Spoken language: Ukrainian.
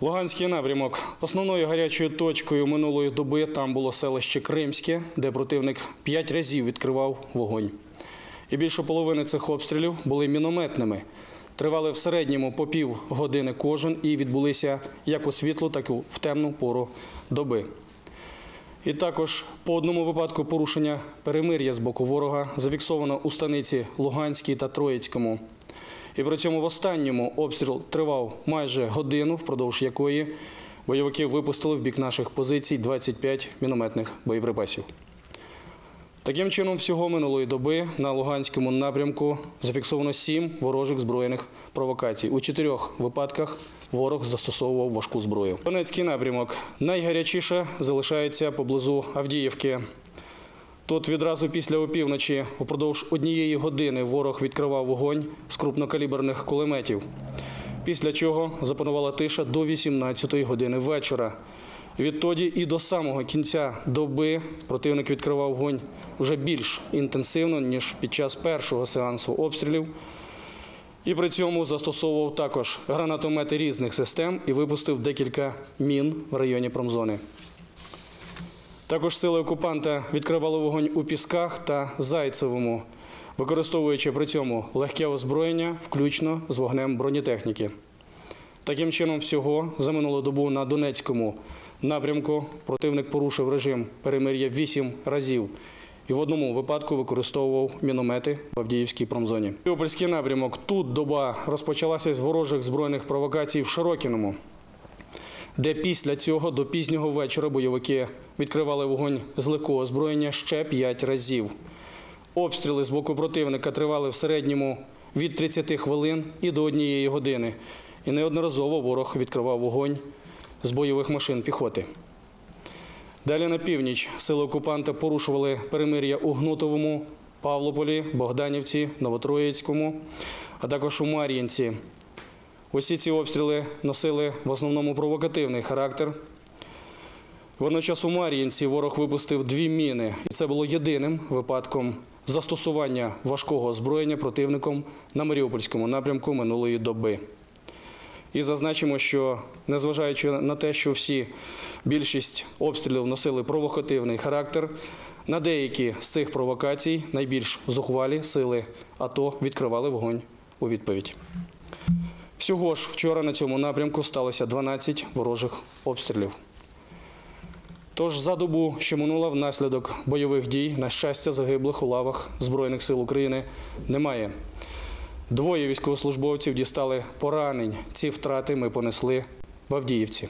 Луганський напрямок. Основною гарячою точкою минулої доби там було селище Кримське, де противник п'ять разів відкривав вогонь. І більше половини цих обстрілів були мінометними. Тривали в середньому по пів години кожен і відбулися як у світлу, так і в темну пору доби. І також по одному випадку порушення перемир'я з боку ворога зафіксовано у станиці Луганській та Троїцькому. І при цьому в останньому обстріл тривав майже годину, впродовж якої бойовики випустили в бік наших позицій 25 мінометних боєприпасів. Таким чином, всього минулої доби на Луганському напрямку зафіксовано сім ворожих збройних провокацій. У чотирьох випадках ворог застосовував важку зброю. Донецький напрямок найгарячіше залишається поблизу Авдіївки. Тут відразу після опівночі упродовж однієї години ворог відкривав вогонь з крупнокаліберних кулеметів. Після чого запанувала тиша до 18-ї години вечора. Відтоді і до самого кінця доби противник відкривав вогонь вже більш інтенсивно, ніж під час першого сеансу обстрілів. І при цьому застосовував також гранатомети різних систем і випустив декілька мін в районі промзони. Також сили окупанта відкривали вогонь у Пісках та Зайцевому, використовуючи при цьому легке озброєння, включно з вогнем бронетехніки. Таким чином, всього за минулу добу на Донецькому напрямку противник порушив режим перемир'я 8 разів і в одному випадку використовував міномети в Авдіївській промзоні. Маріупольський напрямок тут доба розпочалася з ворожих збройних провокацій в Широкіному де після цього до пізнього вечора бойовики відкривали вогонь з легкого озброєння ще п'ять разів. Обстріли з боку противника тривали в середньому від 30 хвилин і до однієї години. І неодноразово ворог відкривав вогонь з бойових машин піхоти. Далі на північ сили окупанта порушували перемир'я у Гнутовому, Павлополі, Богданівці, Новотроїцькому, а також у Мар'їнці. Усі ці обстріли носили в основному провокативний характер. Водночас у Мар'їнці ворог випустив дві міни, і це було єдиним випадком застосування важкого озброєння противником на Маріупольському напрямку минулої доби. І зазначимо, що незважаючи на те, що всі більшість обстрілів носили провокативний характер, на деякі з цих провокацій найбільш зухвалі сили АТО відкривали вогонь у відповідь. Всього ж вчора на цьому напрямку сталося 12 ворожих обстрілів. Тож за добу, що минула внаслідок бойових дій, на щастя, загиблих у лавах Збройних сил України немає. Двоє військовослужбовців дістали поранень. Ці втрати ми понесли в Авдіївці.